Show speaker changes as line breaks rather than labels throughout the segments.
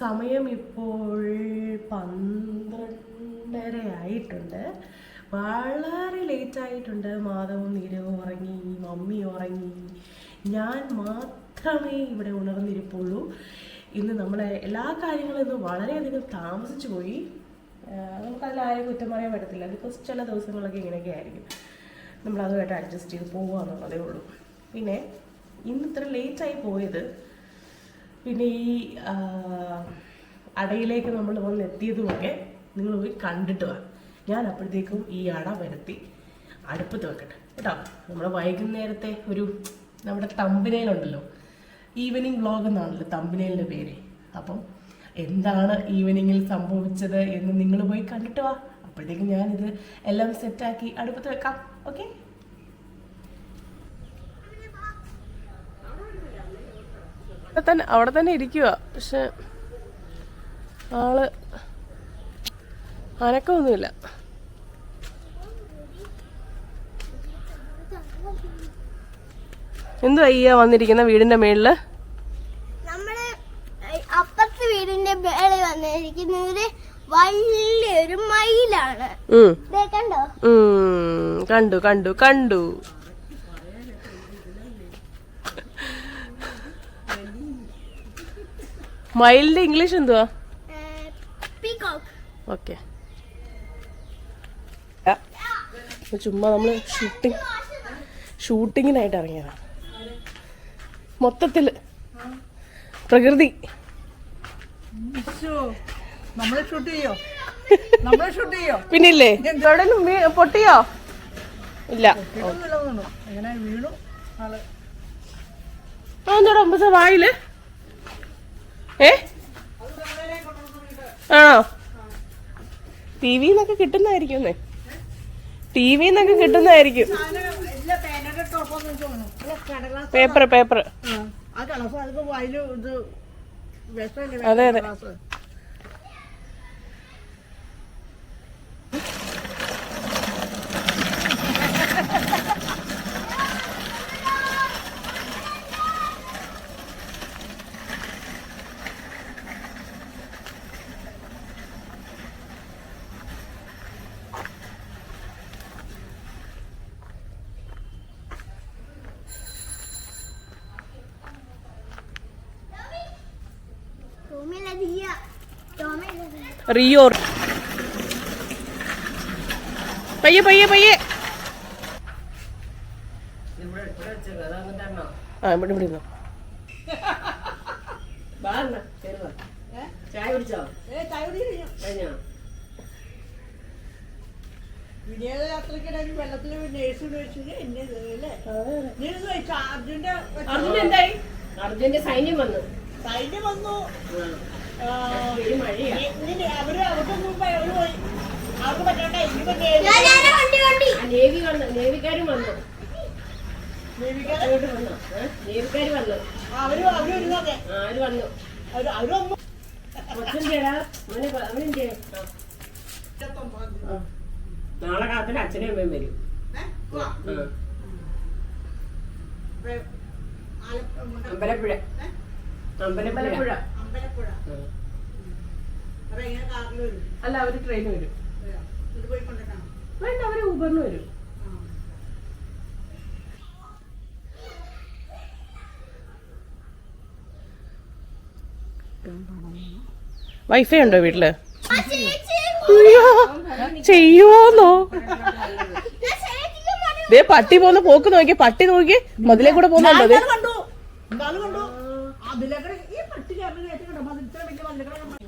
സമയം ഇപ്പോൾ പന്ത്രണ്ടര ആയിട്ടുണ്ട് വളരെ ലേറ്റ് ആയിട്ടുണ്ട് മാധവും നീരവും ഉറങ്ങി മമ്മി ഉറങ്ങി. ഞാൻ മാത്രമേ ഇവിടെ ഉണർന്നിരിപ്പുള്ളൂ. ഇന്ന് നമ്മളെ എല്ലാ കാര്യങ്ങളും ഇന്ന് വളരെയധികം താമസിച്ചു പോയി. നമുക്കതിൽ നമുക്കതിലാരും കുറ്റം പറയാൻ പറ്റത്തില്ല. ബിക്കോസ് ചില ദിവസങ്ങളൊക്കെ ഇങ്ങനെയൊക്കെ ആയിരിക്കും. നമ്മളതുമായിട്ട് അഡ്ജസ്റ്റ് ചെയ്ത് പോകുക എന്നുള്ളതേ ഉള്ളൂ. പിന്നെ ഇന്ന് ഇത്ര ലേറ്റായി പോയത് പിന്നെ ഈ അടയിലേക്ക് നമ്മൾ വന്ന് എത്തിയതുമൊക്കെ നിങ്ങൾ പോയി കണ്ടിട്ട് വാ. ഞാൻ അപ്പോഴത്തേക്കും ഈ അട വരുത്തി അടുപ്പത്ത് വെക്കട്ടെ. കേട്ടോ നമ്മൾ വൈകുന്നേരത്തെ ഒരു നമ്മുടെ തമ്പിനയിലുണ്ടല്ലോ ഈവനിങ് വ്ളോഗ് എന്നാണല്ലോ തമ്പിനയിലിന്റെ പേര്. അപ്പം എന്താണ് ഈവനിങ്ങിൽ സംഭവിച്ചത് എന്ന് നിങ്ങൾ പോയി കണ്ടിട്ട് വാ. അപ്പോഴത്തേക്കും ഞാനിത് എല്ലാം സെറ്റാക്കി അടുപ്പത്ത് വെക്കാം. ഓക്കെ? തന്നെ അവിടെ തന്നെ ഇരിക്കുക പക്ഷെ ആൾ അനക്കമൊന്നുമില്ല. എന്തുവാ ഈ വന്നിരിക്കുന്ന വീടിന്റെ മേളിൽ?
നമ്മൾ അപ്പുറത്തെ വീടിന്റെ മേളിൽ വന്നിരിക്കുന്നത് വലിയൊരു മയിലാണ്. കണ്ടോ?
കണ്ടു കണ്ടു കണ്ടു. മയിലിന്റെ ഇംഗ്ലീഷ് എന്തുവാ? ഓക്കെ. ചുമ്മാ നമ്മൾ ഷൂട്ടിങ് ഷൂട്ടിങ്ങിനായിട്ട് ഇറങ്ങിയതാണ് മൊത്തത്തിൽ പ്രകൃതി.
നമ്മളെ ഷൂട്ട് ചെയ്യോ? നമ്മളെ ഷൂട്ട് ചെയ്യോ?
പിന്നില്ലേ? പൊട്ടിയോ? ഇല്ല. അതെന്താടാ അമ്പസ വായിൽ? ഏ? ആണോ? ടി വിന്നൊക്കെ കിട്ടുന്നതായിരിക്കും ടി വിന്നൊക്കെ കിട്ടുന്നതായിരിക്കും. പേപ്പർ പേപ്പർ അതെ, അതെ. റിയോ പയ്യെ പയ്യെ പയ്യെ. ആ ഇവിടെ ഇവിടെ ഇരുന്നോ.
ചായ കുടിച്ചോ?
ഏ ചായ അർജുന്റെ
സൈന്യം വന്നു.
സൈന്യം വന്നു. അവർ അവർക്ക് പറ്റണ്ട
നേവി വന്നു നേവിക്കാരും വന്നു. വന്നു? നേവിക്കാര് വന്നു.
അവർ അവർ വരുന്നതെ
ആ അവർ വന്നു. അവർ നാളെ കാത്തിന് അച്ഛനും അമ്മയും വരും. അമ്പലപ്പുഴ. അമ്പലപ്പുഴ.
അല്ല അവർ ട്രെയിൻ വരും. വേണ്ട അവർ ഊബറിന് വരും. വൈഫൈ ഉണ്ടോ വീട്ടിൽ? ചെയ്യുവോന്നോ? ദേ പട്ടി പോന്ന് പോക്ക് നോക്കി പട്ടി നോക്കി മതിലേ കൂടെ പോകുന്നുണ്ടോ ദേ?
കണ്ടു എന്തായാലും കണ്ടു അതിലേക്കടെ ഈ പട്ടി കയറി കയറ്റി കണ്ടോ അത് ഇത്ര വലിയ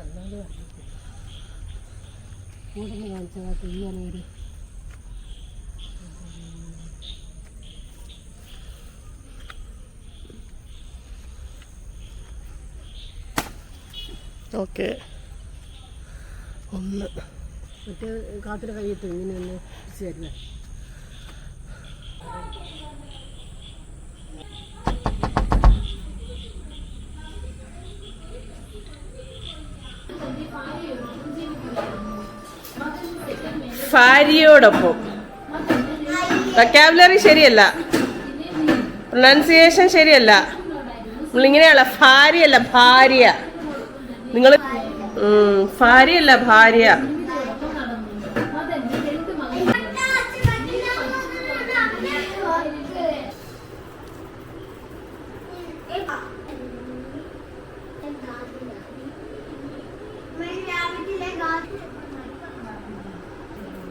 നിങ്ങൾ അപ്പൊ ആഴ്ച
ഒരു ഓക്കെ. ഒന്ന്.
മറ്റേ കാത്തിരി കയ്യത്ത് ഇങ്ങനെ ഒന്ന് ചേരുന്നത്
ഭാര്യയോടൊപ്പം. വൊക്കാബുലറി ശരിയല്ല. പ്രൊണൗൺസിയേഷൻ ശരിയല്ല. നമ്മളിങ്ങനെയല്ല ഭാര്യയല്ല ഭാര്യ. നിങ്ങൾ ഭാര്യയല്ല ഭാര്യ.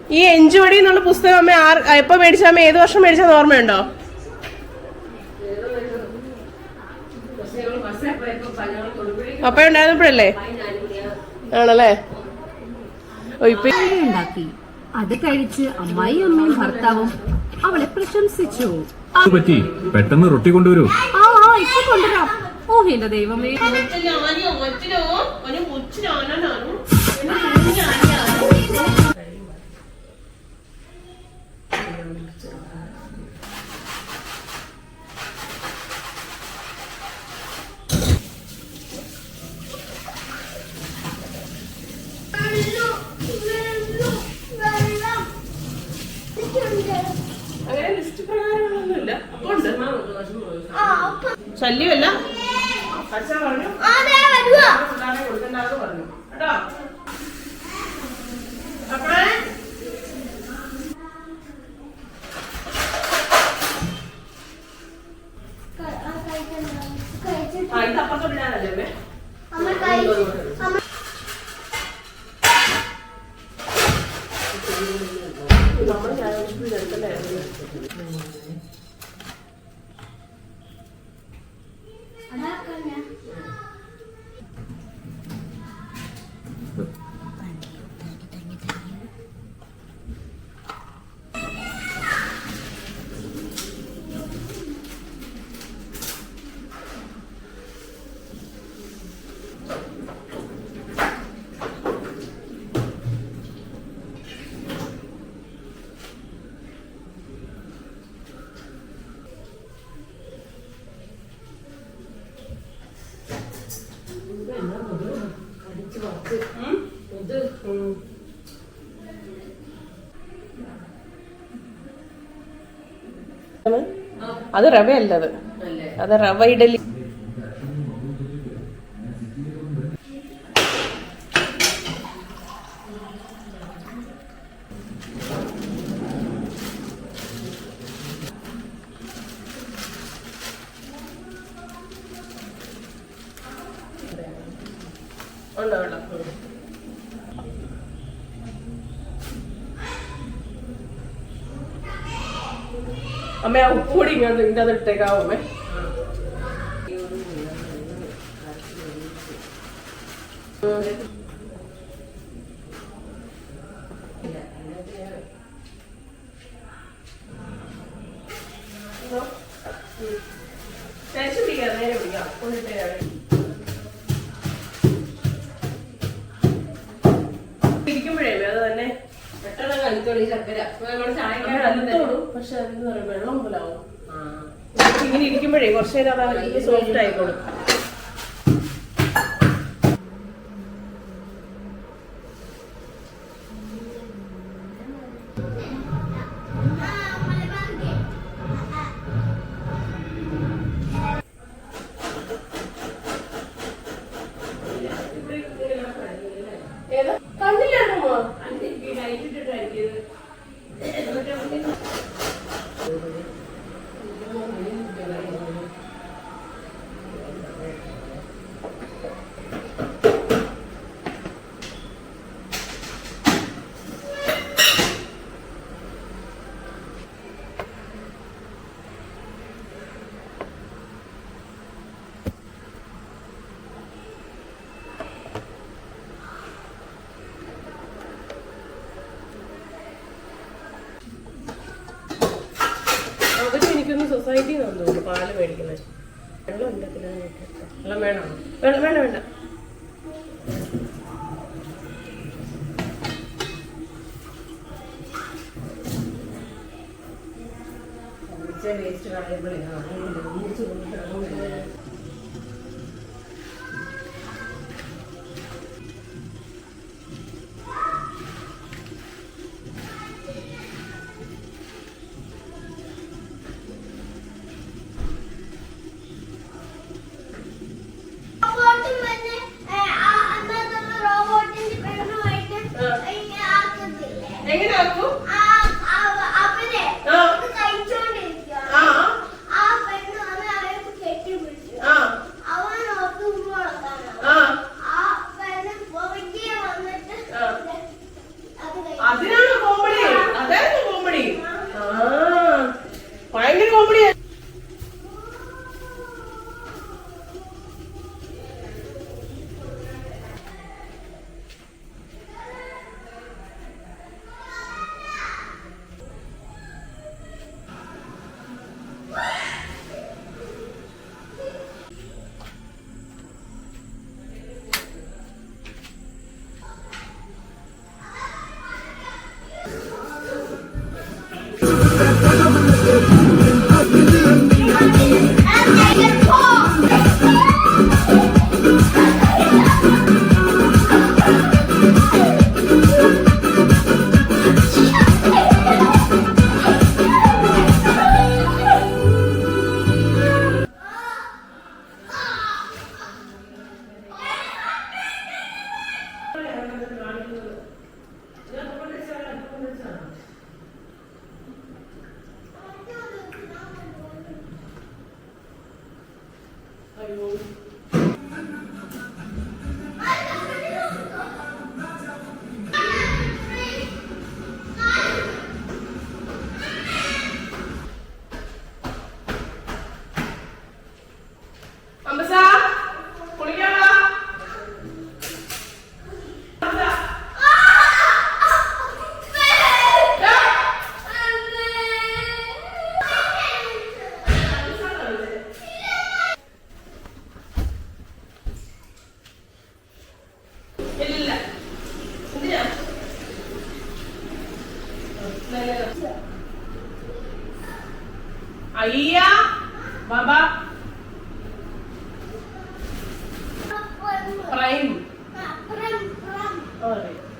ഈ എഞ്ചുവടി എന്നുള്ള പുസ്തകം അമ്മ ആർ എപ്പോ മേടിച്ച അമ്മ? ഏത് വർഷം മേടിച്ചത് ഓർമ്മയുണ്ടോ? അപ്പ ഉണ്ടായിരുന്നപ്പോഴല്ലേ ആണല്ലേ? ഓ ഇപ്പൊ
ഉണ്ടാക്കി. അത് കഴിച്ച് അമ്മായി അമ്മയും ഭർത്താവും അവളെ പ്രശംസിച്ചു.
പറ്റി പെട്ടെന്ന് റൊട്ടി കൊണ്ടുവരൂ.
ആ ആ, ഇപ്പൊ കൊണ്ടുവരാം. ഓ എന്റെ ദൈവമേ.
അങ്ങനെ അമ്മ അത് റവയല്ല അത്. അത് റവ ഇഡലി ഉണ്ടോ? വെള്ളം ഉം. അമ്മ ആ ഉപ്പ് കൂടി ഇങ്ങോട്ട് ഇതിന്റെ അത് ഇട്ടേക്കാവോ അമ്മേ നേരെ ഇങ്ങനെ ഇരിക്കുമ്പോഴേ കുറച്ച് അത് സോഫ്റ്റ് ആയിക്കോളും. പാൽ മേടിക്കുന്നത് വെള്ളം ഉണ്ട് വെള്ളം വേണോ? വെള്ളം വേണ്ട വേണ്ട.
വേസ്റ്റ് കളയുമ്പോഴേ
അതിനാണ് പ്രൈം അതെ
യൂട്യൂബിലോ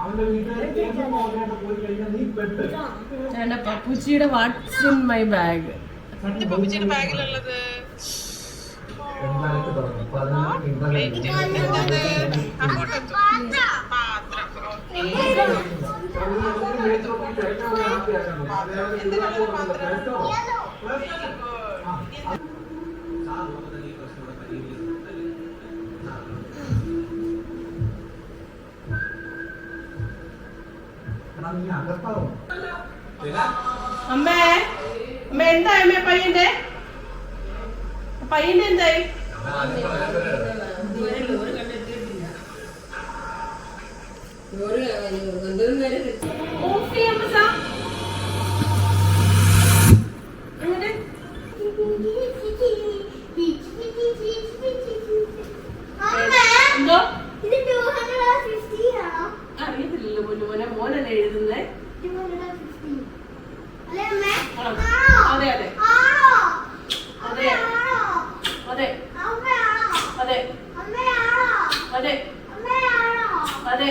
അത് പെട്ട്
എന്റെ പപ്പുച്ചിയുടെ വാട്സ് ഇൻ മൈ ബാഗ് അമ്മേ അമ്മ എന്തായി അമ്മേ പയ്യന്റെ പയ്യന്റെ എന്തായി? ഓഫ് ചെയ്യാൻ പറ്റാ
ആണോ
അതെ അതെ. അതെ. അതെ. അതെ. അതെ. അതെ.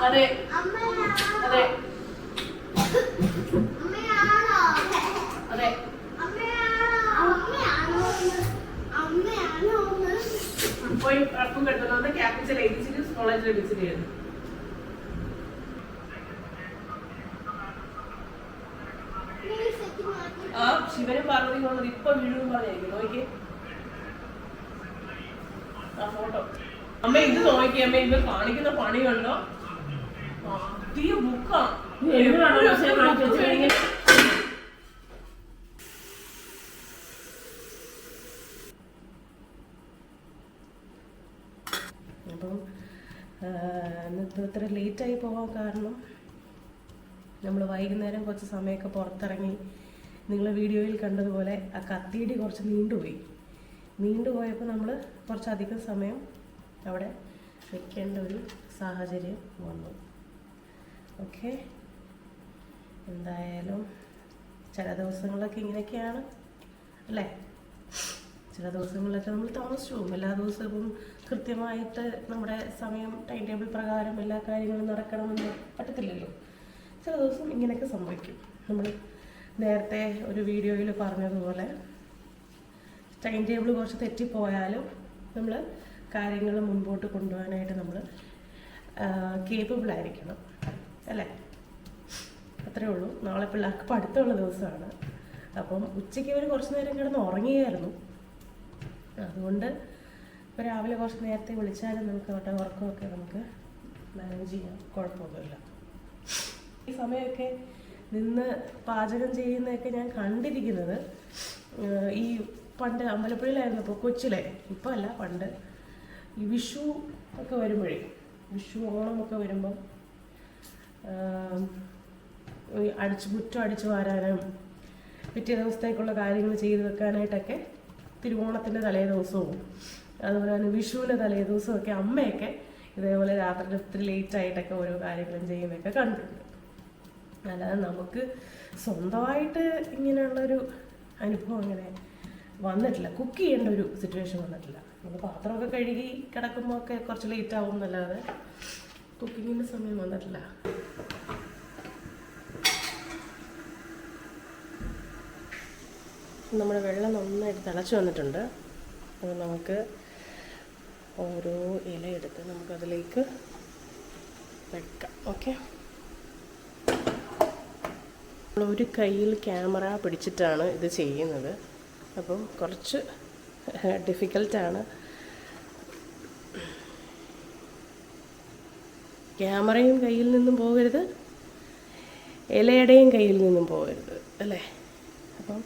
അതെ. അതെ. അതെ. പോയി അപ്പം കിട്ടുന്നത് ക്യാപിറ്റൽ എയ്റ്റിച്ചിട്ട് കോളേജ് വിസിറ്റ് ചെയ്യുന്നു ആ പാർവതി ഇപ്പൊ വീഴും പറഞ്ഞായിരിക്കും നോക്കി ആ ഫോട്ടോ. അമ്മ ഇത് നോക്കി അമ്മ ഇത് കാണിക്കുന്ന പണി കണ്ടോ പുതിയ ബുക്കാണ്? അപ്പം ഇന്നത്തെ ഇത്ര ലേറ്റായി പോകാൻ കാരണം നമ്മൾ വൈകുന്നേരം കുറച്ച് സമയമൊക്കെ പുറത്തിറങ്ങി നിങ്ങൾ വീഡിയോയിൽ കണ്ടതുപോലെ ആ കത്തിയിടി കുറച്ച് നീണ്ടുപോയി. നീണ്ടുപോയപ്പോൾ നമ്മൾ കുറച്ചധികം സമയം അവിടെ നിൽക്കേണ്ട ഒരു സാഹചര്യം വന്നു. ഓക്കെ എന്തായാലും ചില ദിവസങ്ങളൊക്കെ ഇങ്ങനെയൊക്കെയാണ് അല്ലേ? ചില ദിവസങ്ങളിലൊക്കെ നമ്മൾ താമസിച്ചു പോകും. എല്ലാ ദിവസവും കൃത്യമായിട്ട് നമ്മുടെ സമയം ടൈം ടേബിൾ പ്രകാരം എല്ലാ കാര്യങ്ങളും നടക്കണമെന്ന് പറ്റത്തില്ലല്ലോ. ചില ദിവസം ഇങ്ങനെയൊക്കെ സംഭവിക്കും. നമ്മൾ നേരത്തെ ഒരു വീഡിയോയിൽ പറഞ്ഞതുപോലെ ടൈം ടേബിൾ കുറച്ച് തെറ്റിപ്പോയാലും നമ്മൾ കാര്യങ്ങൾ മുൻപോട്ട് കൊണ്ടുപോകാനായിട്ട് നമ്മൾ കേപ്പബിൾ ആയിരിക്കണം. അല്ലേ? അത്രേ ഉള്ളൂ. നാളെ പിള്ളേർക്ക് പഠിത്തമുള്ള ദിവസമാണ്. അപ്പം ഉച്ചയ്ക്ക് അവർ കുറച്ച് നേരം കിടന്ന് ഉറങ്ങിയായിരുന്നു. അതുകൊണ്ട് ഇപ്പോൾ രാവിലെ കുറച്ച് നേരത്തെ വിളിച്ചാലും നമുക്ക് അവരുടെ ഉറക്കമൊക്കെ നമുക്ക് മാനേജ് ചെയ്യാം. കുഴപ്പമൊന്നുമില്ല. ഈ സമയമൊക്കെ നിന്ന് പാചകം ചെയ്യുന്നതൊക്കെ ഞാൻ കണ്ടിരിക്കുന്നത് ഈ പണ്ട് അമ്പലപ്പുഴയിലായിരുന്നു ഇപ്പോൾ കൊച്ചിലെ ഇപ്പോൾ അല്ല പണ്ട്. ഈ വിഷു ഒക്കെ വരുമ്പോഴേ വിഷു ഓണമൊക്കെ വരുമ്പം അടിച്ച് മുറ്റം അടിച്ച് വാരാനും പിറ്റേ ദിവസത്തേക്കുള്ള കാര്യങ്ങൾ ചെയ്തു വെക്കാനായിട്ടൊക്കെ തിരുവോണത്തിന്റെ തലേ ദിവസവും അതുപോലെ തന്നെ വിഷുവിന്റെ തലേ ദിവസവും ഒക്കെ അമ്മയൊക്കെ ഇതേപോലെ രാത്രി ഒത്തിരി ലേറ്റായിട്ടൊക്കെ ഓരോ കാര്യങ്ങളും ചെയ്യുന്നതൊക്കെ കണ്ടിട്ടുണ്ട്. അല്ലാതെ നമുക്ക് സ്വന്തമായിട്ട് ഇങ്ങനെയുള്ളൊരു അനുഭവം അങ്ങനെ വന്നിട്ടില്ല. കുക്ക് ചെയ്യേണ്ട ഒരു സിറ്റുവേഷൻ വന്നിട്ടില്ല. നമ്മൾ പാത്രമൊക്കെ കഴുകി കിടക്കുമ്പോൾ ഒക്കെ കുറച്ച് ലേറ്റ് ആവും എന്നല്ലാതെ കുക്കിങ്ങിന്റെ സമയം വന്നിട്ടില്ല. നമ്മുടെ വെള്ളം നന്നായിട്ട് തിളച്ച് വന്നിട്ടുണ്ട്. അപ്പോൾ നമുക്ക് ഓരോ ഇല എടുത്ത് നമുക്കതിലേക്ക് വെക്കാം. ഓക്കെ ഒരു കയ്യിൽ ക്യാമറ പിടിച്ചിട്ടാണ് ഇത് ചെയ്യുന്നത്. അപ്പം കുറച്ച് ഡിഫിക്കൽട്ടാണ്. ക്യാമറയും കയ്യിൽ നിന്നും പോകരുത്. ഇലയുടെയും കയ്യിൽ നിന്നും പോകരുത് അല്ലേ? അപ്പം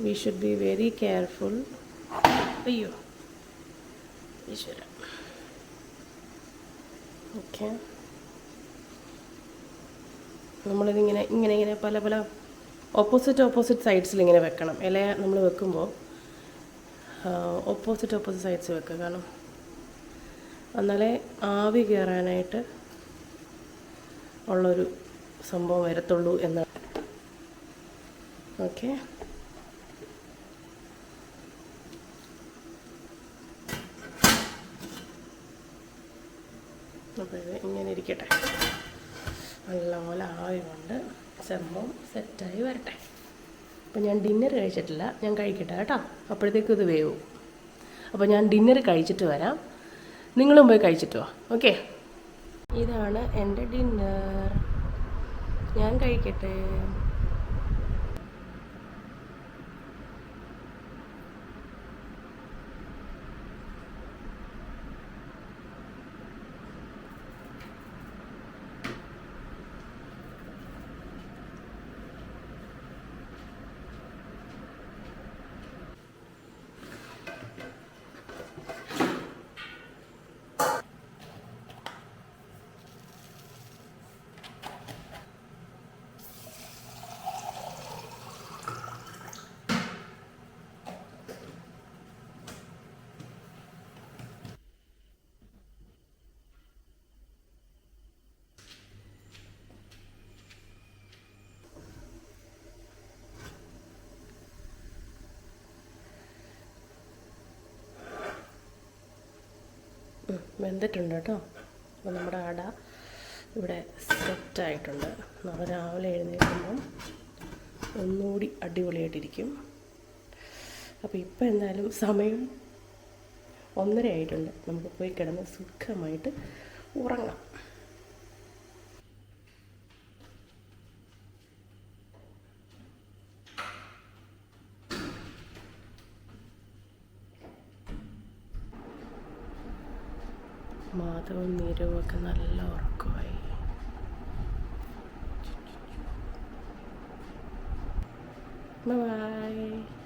we should be very careful അയ്യോ ഈശ്വര. ഓക്കെ നമ്മളിതിങ്ങനെ ഇങ്ങനെ ഇങ്ങനെ പല പല ഓപ്പോസിറ്റ് ഓപ്പോസിറ്റ് സൈഡ്സിൽ ഇങ്ങനെ വെക്കണം. ഇല നമ്മൾ വെക്കുമ്പോൾ ഓപ്പോസിറ്റ് ഓപ്പോസിറ്റ് സൈഡ്സ് വെക്കുക. കാരണം എന്നാലേ ആവി കയറാനായിട്ട് ഉള്ളൊരു സംഭവം വരത്തുള്ളൂ എന്നാണ് ഓക്കെ. അപ്പോൾ ഇങ്ങനെ ഇരിക്കട്ടെ. നല്ലപോലെ ആയതുകൊണ്ട് കൊണ്ട് സംഭവം സെറ്റായി വരട്ടെ. അപ്പോൾ ഞാൻ ഡിന്നർ കഴിച്ചിട്ടില്ല ഞാൻ കഴിക്കട്ടെ കേട്ടോ. അപ്പോഴത്തേക്കും ഇത് വേവും. അപ്പോൾ ഞാൻ ഡിന്നർ കഴിച്ചിട്ട് വരാം. നിങ്ങളും പോയി കഴിച്ചിട്ട് വാ ഓക്കെ ഇതാണ് എന്റെ ഡിന്നർ ഞാൻ കഴിക്കട്ടെ? വെന്തിട്ടുണ്ട് കേട്ടോ. അപ്പോൾ നമ്മുടെ അട ഇവിടെ സെറ്റായിട്ടുണ്ട് നാളെ രാവിലെ എഴുന്നേൽക്കുമ്പം ഒന്നുകൂടി അടിപൊളിയായിട്ടിരിക്കും. അപ്പോൾ ഇപ്പം എന്തായാലും സമയം ഒന്നര ആയിട്ടുണ്ട് നമുക്ക് പോയി കിടന്ന് സുഖമായിട്ട് ഉറങ്ങാം. മീരവുമൊക്കെ നല്ല ഉറക്കമായി. ബൈ